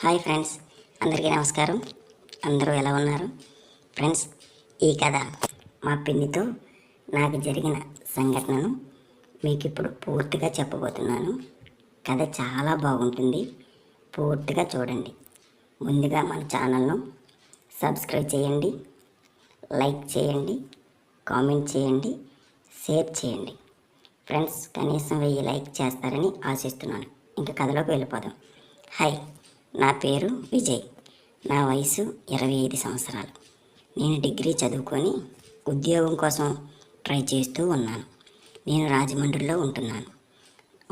Hi friends అందరికీ నమస్కారం. అందరూ ఎలా ఉన్నారు? ఫ్రెండ్స్ ఈ కథ మా పిన్నితో నాకు జరిగిన సంఘటనను మీకు ఇప్పుడు పూర్తిగా చెప్పబోతున్నాను. కథ చాలా బాగుంటుంది. పూర్తిగా చూడండి. ముందుగా మన ఛానల్ను సబ్స్క్రైబ్ చేయండి లైక్ చేయండి కామెంట్ చేయండి షేర్ చేయండి. ఫ్రెండ్స్ కనీసం వెయ్యి లైక్ చేస్తారని ఆశిస్తున్నాను. ఇంకా కథలోకి వెళ్ళిపోదాం. హాయ్. నా పేరు విజయ్. నా వయసు ఇరవై ఐదు సంవత్సరాలు. నేను డిగ్రీ చదువుకొని ఉద్యోగం కోసం ట్రై చేస్తూ ఉన్నాను. నేను రాజమండ్రిలో ఉంటున్నాను.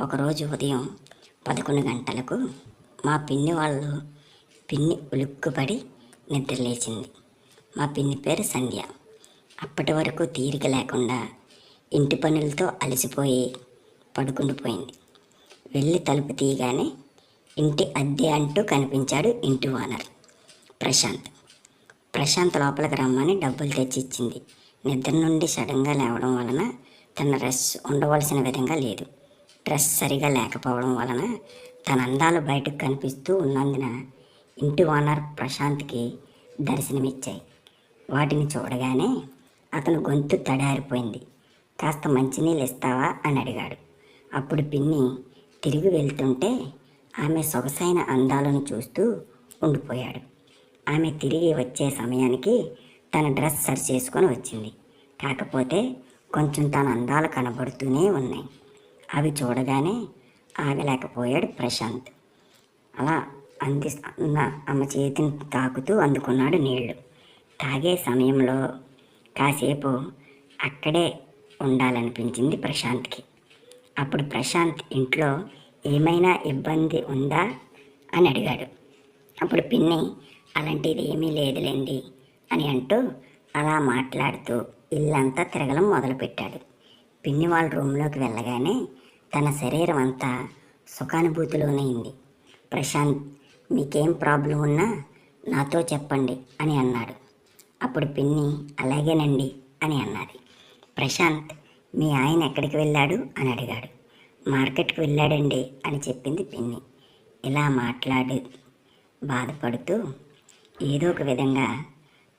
ఒకరోజు ఉదయం పదకొండు గంటలకు మా పిన్ని వాళ్ళు పిన్ని ఉలుక్కుపడి నిద్రలేచింది మా పిన్ని పేరు సంధ్య. అప్పటి వరకు తీరిక లేకుండా ఇంటి పనులతో అలసిపోయి పడుకుండిపోయింది. వెళ్ళి తలుపు తీయగానే ఇంటి అద్దె అంటూ కనిపించాడు ఇంటి ఓనర్. ప్రశాంత్. ప్రశాంత్ లోపలికి రమ్మని డబ్బులు తెచ్చి ఇచ్చింది నిద్ర నుండి సడన్గా లేవడం వలన తన డ్రెస్ ఉండవలసిన విధంగా లేదు. డ్రెస్ సరిగా లేకపోవడం వలన తన అందాలు బయటకు కనిపిస్తూ ఉన్నందున ఇంటి ఓనర్ ప్రశాంత్కి దర్శనమిచ్చాయి. వాటిని చూడగానే అతను గొంతు తడారిపోయింది. కాస్త మంచినీళ్ళు ఇస్తావా? అని అడిగాడు. అప్పుడు పిన్ని తిరిగి వెళ్తుంటే ఆమె సొగసైన అందాలను చూస్తూ ఉండిపోయాడు. ఆమె తిరిగి వచ్చే సమయానికి తన డ్రెస్ సరి చేసుకొని వచ్చింది. కాకపోతే కొంచెం తన అందాలు కనబడుతూనే ఉన్నాయి. అవి చూడగానే ఆగలేకపోయాడు ప్రశాంత్. అలా అంది ఆమె చేతిని తాకుతూ అందుకున్నాడు నీళ్ళు. తాగే సమయంలో కాసేపు అక్కడే ఉండాలనిపించింది ప్రశాంత్కి. అప్పుడు ప్రశాంత్ ఇంట్లో ఏమైనా ఇబ్బంది ఉందా? అని అడిగాడు. అప్పుడు పిన్ని అలాంటిది ఏమీ లేదులేండి అని అంటూ అలా మాట్లాడుతూ ఇల్లంతా తిరగడం మొదలుపెట్టాడు. పిన్ని వాళ్ళ రూమ్లోకి వెళ్ళగానే తన శరీరం అంతా సుఖానుభూతిలోనైంది ప్రశాంత్ మీకేం ప్రాబ్లం ఉన్నా నాతో చెప్పండి అని అన్నాడు. అప్పుడు పిన్ని అలాగేనండి అని అన్నది. ప్రశాంత్ మీ ఆయన ఎక్కడికి వెళ్ళాడు? అని అడిగాడు. మార్కెట్కి వెళ్ళాడండి అని చెప్పింది పిన్ని. ఇలా మాట్లాడి బాధపడుతూ ఏదో ఒక విధంగా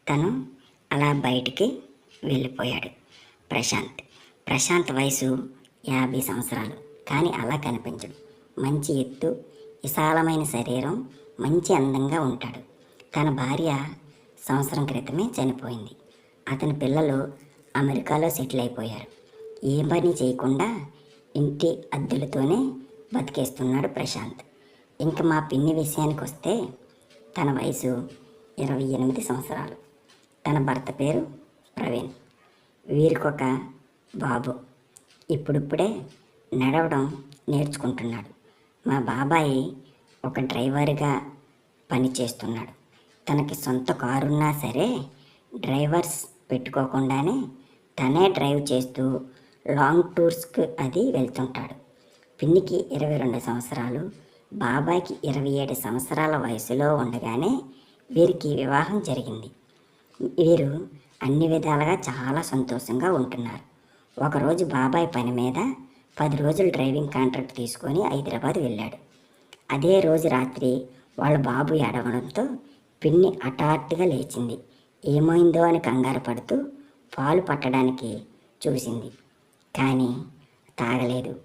తను అలా బయటికి వెళ్ళిపోయాడు ప్రశాంత్. ప్రశాంత్ వయసు యాభై సంవత్సరాలు. కానీ అలా కనిపించడు. మంచి ఎత్తు విశాలమైన శరీరం మంచి అందంగా ఉంటాడు. తన భార్య సంవత్సరం క్రితమే చనిపోయింది. అతని పిల్లలు అమెరికాలో సెటిల్ అయిపోయారు. ఏ పని చేయకుండా ఇంటి అద్దెలతోనే బతికేస్తున్నాడు ప్రశాంత్. ఇంకా మా పిన్ని విషయానికి వస్తే తన వయసు ఇరవై ఎనిమిది సంవత్సరాలు. తన భర్త పేరు ప్రవీణ్. వీరికొక బాబు. ఇప్పుడిప్పుడే నడవడం నేర్చుకుంటున్నాడు. మా బాబాయి ఒక డ్రైవర్గా పనిచేస్తున్నాడు. తనకి సొంత కారున్నా సరే డ్రైవర్స్ పెట్టుకోకుండానే తనే డ్రైవ్ చేస్తూ లాంగ్ టూర్స్కి అది వెళ్తుంటాడు. పిన్నికి ఇరవై రెండు సంవత్సరాలు బాబాయ్కి ఇరవై ఏడు సంవత్సరాల వయసులో ఉండగానే వీరికి వివాహం జరిగింది. వీరు అన్ని విధాలుగా చాలా సంతోషంగా ఉంటున్నారు. ఒకరోజు బాబాయ్ పని మీద పది రోజులు డ్రైవింగ్ కాంట్రాక్ట్ తీసుకొని హైదరాబాద్ వెళ్ళాడు. అదే రోజు రాత్రి వాళ్ళ బాబు ఏడవడంతో పిన్ని హఠాత్తుగా లేచింది. ఏమైందో అని కంగారు పడుతూ పాలు పట్టడానికి చూసింది. కానీ తాగలేదు.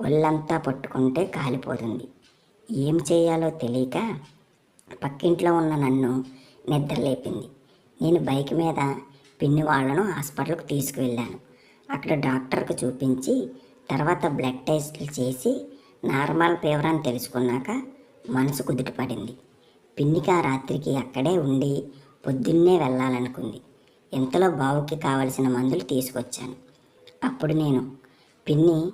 ఒళ్ళంతా పట్టుకుంటే కాలిపోతుంది. ఏం చేయాలో తెలియక పక్కింట్లో ఉన్న నన్ను నిద్రలేపింది. నేను బైక్ మీద పిన్ని వాళ్ళను హాస్పిటల్కి తీసుకువెళ్ళాను. అక్కడ డాక్టర్కి చూపించి తర్వాత బ్లడ్ టెస్ట్లు చేసి నార్మల్ ఫీవర్ అని తెలుసుకున్నాక మనసు కుదుటపడింది. పిన్నికి ఆ రాత్రికి అక్కడే ఉండి పొద్దున్నే వెళ్ళాలనుకుంది. ఇంతలో బావుకి కావలసిన మందులు తీసుకొచ్చాను. అప్పుడు నేను పిన్ని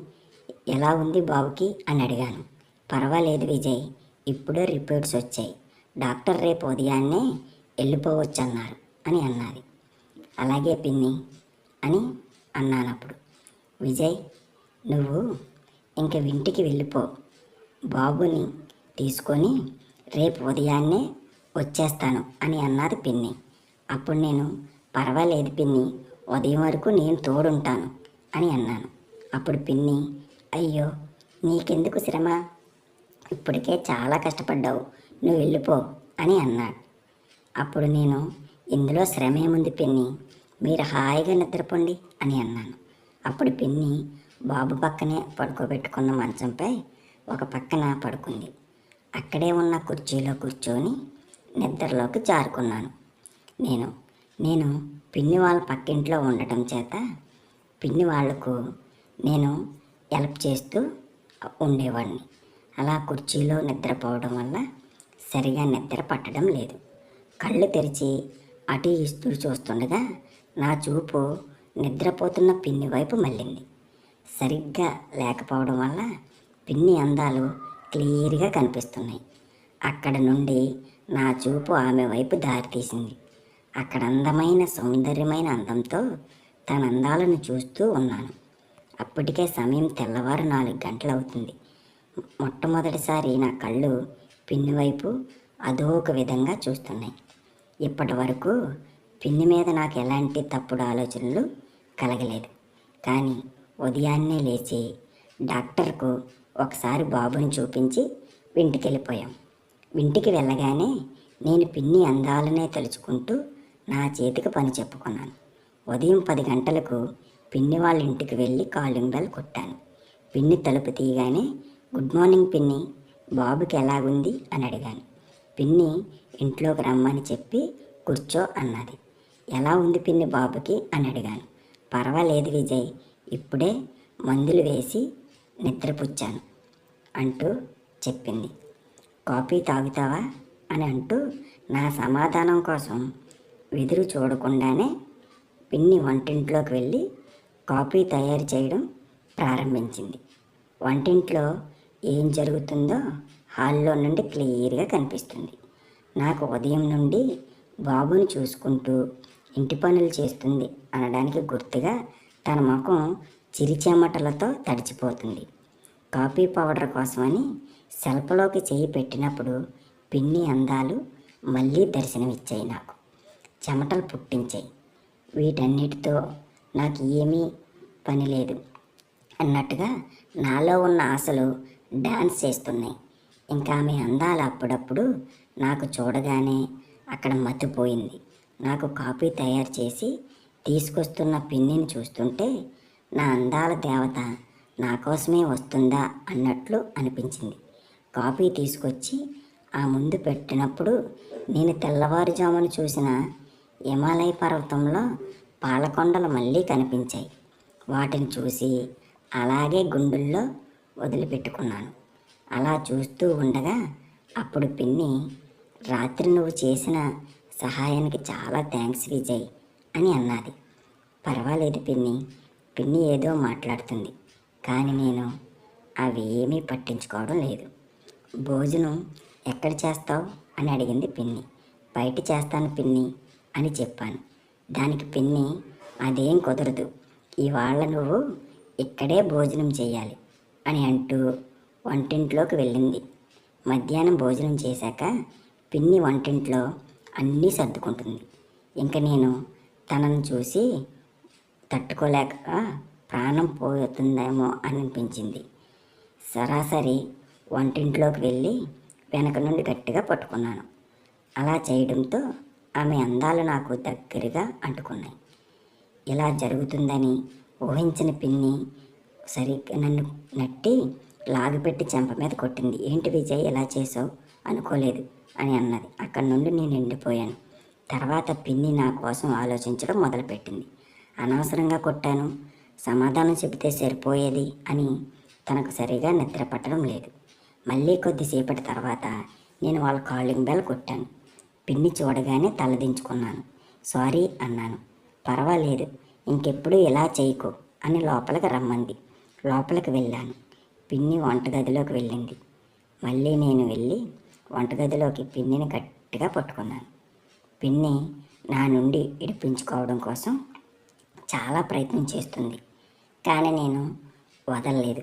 ఎలా ఉంది బాబుకి? అని అడిగాను. పర్వాలేదు విజయ్ ఇప్పుడే రిపోర్ట్స్ వచ్చాయి. డాక్టర్ రేపు ఉదయాన్నే వెళ్ళిపోవచ్చు అన్నారు అని అన్నది. అలాగే పిన్ని అని అన్నాను అప్పుడు విజయ్ నువ్వు ఇంక ఇంటికి వెళ్ళిపో. బాబుని తీసుకొని రేపు ఉదయాన్నే వచ్చేస్తాను అని అన్నది పిన్ని. అప్పుడు నేను పర్వాలేదు పిన్ని ఉదయం వరకు నేను తోడుంటాను. అని అన్నాను. అప్పుడు పిన్ని అయ్యో నీకెందుకు శ్రమ? ఇప్పటికే చాలా కష్టపడ్డావు నువ్వు వెళ్ళిపో అని అన్నాడు. అప్పుడు నేను ఇందులో శ్రమ ఏముంది పిన్ని? మీరు హాయిగా నిద్రపోండి అని అన్నాను. అప్పుడు పిన్ని బాబు పక్కనే పడుకోబెట్టుకున్న మంచంపై ఒక పక్కన పడుకుంది. అక్కడే ఉన్న కుర్చీలో కూర్చొని నిద్రలోకి జారుకున్నాను. నేను నేను పిన్ని వాళ్ళ పక్కింట్లో ఉండటం చేత పిన్ని వాళ్ళకు నేను హెల్ప్ చేస్తూ ఉండేవాడిని. అలా కుర్చీలో నిద్రపోవడం వల్ల సరిగా నిద్ర పట్టడం లేదు. కళ్ళు తెరిచి అటు ఇస్తూ చూస్తుండగా నా చూపు నిద్రపోతున్న పిన్ని వైపు మళ్ళింది. సరిగ్గా లేకపోవడం వల్ల పిన్ని అందాలు క్లియర్గా కనిపిస్తున్నాయి. అక్కడ నుండి నా చూపు ఆమె వైపు దారితీసింది అక్కడ అందమైన సౌందర్యమైన అందంతో తన అందాలను చూస్తూ ఉన్నాను. అప్పటికే సమయం తెల్లవారు నాలుగు గంటలు అవుతుంది మొట్టమొదటిసారి నా కళ్ళు పిన్ని వైపు అదో ఒక విధంగా చూస్తున్నాయి. ఇప్పటి వరకు పిన్ని మీద నాకు ఎలాంటి తప్పుడు ఆలోచనలు కలగలేదు. కానీ ఉదయాన్నే లేచి డాక్టర్కు ఒకసారి బాబుని చూపించి ఇంటికెళ్ళిపోయాం ఇంటికి వెళ్ళగానే నేను పిన్ని అందాలనే తలుచుకుంటూ నా చేతికి పని చెప్పుకున్నాను. ఉదయం పది గంటలకు పిన్ని వాళ్ళ ఇంటికి వెళ్ళి కాలింగ్ బెల్ కొట్టాను. పిన్ని తలుపు తీయగానే గుడ్ మార్నింగ్ పిన్ని బాబుకి ఎలాగుంది? అని అడిగాను. పిన్ని ఇంట్లోకి రమ్మని చెప్పి కూర్చో అన్నది. ఎలా ఉంది పిన్ని బాబుకి? అని అడిగాను. పర్వాలేదు విజయ్ ఇప్పుడే మందులు వేసి నిద్రపుచ్చాను అంటూ చెప్పింది. కాఫీ తాగుతావా? అని అంటూ నా సమాధానం కోసం వెదురు చూడకుండానే పిన్ని వంటింట్లోకి వెళ్ళి కాఫీ తయారు చేయడం ప్రారంభించింది. వంటింట్లో ఏం జరుగుతుందో హాల్లో నుండి క్లియర్గా కనిపిస్తుంది. నాకు ఉదయం నుండి బాబుని చూసుకుంటూ ఇంటి పనులు చేస్తుంది అనడానికి గుర్తుగా తన ముఖం చిరిచెమటలతో తడిచిపోతుంది. కాఫీ పౌడర్ కోసమని సెల్ఫ్లోకి చేయి పెట్టినప్పుడు పిన్ని అందాలు మళ్ళీ దర్శనమిచ్చాయి నాకు. చెమటలు పుట్టించాయి. వీటన్నిటితో నాకు ఏమీ పని లేదు. అన్నట్టుగా నాలో ఉన్న ఆశలు డ్యాన్స్ చేస్తున్నాయి. ఇంకా ఆమె అందాలు అప్పుడప్పుడు నాకు చూడగానే అక్కడ మతిపోయింది. నాకు కాఫీ తయారు చేసి తీసుకొస్తున్న పిన్నిని చూస్తుంటే నా అందాల దేవత నా కోసమే వస్తుందా అన్నట్లు అనిపించింది. కాఫీ తీసుకొచ్చి ఆ ముందు పెట్టినప్పుడు నేను తెల్లవారుజామున చూసిన హిమాలయ పర్వతంలో పాలకొండలు మళ్ళీ కనిపించాయి. వాటిని చూసి అలాగే గుండెల్లో వదిలిపెట్టుకున్నాను. అలా చూస్తూ ఉండగా అప్పుడు పిన్ని రాత్రి నువ్వు చేసిన సహాయానికి చాలా థ్యాంక్స్ విజయ్ అని అన్నది. పర్వాలేదు పిన్ని పిన్ని ఏదో మాట్లాడుతుంది. కానీ నేను అవి ఏమీ పట్టించుకోవడం లేదు. భోజనం ఎక్కడ చేస్తావు? అని అడిగింది పిన్ని. బయట చేస్తాను పిన్ని. అని చెప్పాను. దానికి పిన్ని అదేం కుదరదు. ఇవాళ నువ్వు ఇక్కడే భోజనం చేయాలి అని అంటూ వంటింట్లోకి వెళ్ళింది. మధ్యాహ్నం భోజనం చేశాక పిన్ని వంటింట్లో అన్నీ సర్దుకుంటుంది. ఇంకా నేను తనను చూసి తట్టుకోలేక ప్రాణం పోతుందేమో అని అనిపించింది. సరాసరి వంటింట్లోకి వెళ్ళి వెనక నుండి గట్టిగా పట్టుకున్నాను. అలా చేయడంతో ఆమె అందాలు నాకు దగ్గరగా అంటుకున్నాయి. ఇలా జరుగుతుందని? ఊహించిన పిన్ని సరిగ్గా నన్ను నట్టి లాగిపెట్టి చెంప మీద కొట్టింది. ఏంటి విజయ్ ఇలా చేసావు అనుకోలేదు అని అన్నది. అక్కడి నుండి నేను ఎండిపోయాను. తర్వాత పిన్ని నా కోసం ఆలోచించడం మొదలుపెట్టింది. అనవసరంగా కొట్టాను. సమాధానం చెబితే సరిపోయేది అని తనకు సరిగా నిద్ర పట్టడం లేదు. మళ్ళీ కొద్దిసేపటి తర్వాత నేను వాళ్ళ కాలింగ్ బెల్ కొట్టాను. పిన్ని చూడగానే తలదించుకున్నాను. సారీ అన్నాను. పర్వాలేదు ఇంకెప్పుడు ఇలా చేయకు అని లోపలికి రమ్మంది. లోపలికి వెళ్ళాను. పిన్ని వంటగదిలోకి వెళ్ళింది. మళ్ళీ నేను వెళ్ళి వంటగదిలోకి పిన్నిని గట్టిగా పట్టుకున్నాను. పిన్ని నా నుండి ఇడిపించుకోవడం కోసం చాలా ప్రయత్నం చేస్తుంది కానీ నేను వదలలేదు.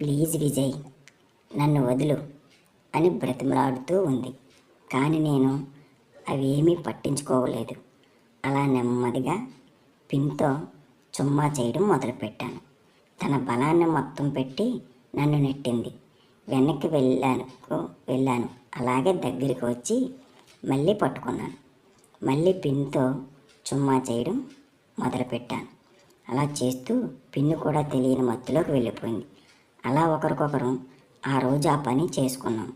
ప్లీజ్ విజయ్ నన్ను వదులు అని బ్రతిమలాడుతూ ఉంది. కానీ నేను అవేమీ పట్టించుకోవలేదు. అలా నెమ్మదిగా పిన్తో చుమ్మా చేయడం మొదలుపెట్టాను. తన బలాన్ని మొత్తం పెట్టి నన్ను నెట్టింది. వెనక్కి వెళ్ళాను వెళ్ళాను. అలాగే దగ్గరికి వచ్చి మళ్ళీ పట్టుకున్నాను. మళ్ళీ పిన్తో చుమ్మా చేయడం మొదలుపెట్టాను. అలా చేస్తూ పిన్ను కూడా తెలియని మత్తులోకి వెళ్ళిపోయింది. అలా ఒకరికొకరు ఆ రోజు ఆ పని చేసుకున్నాం.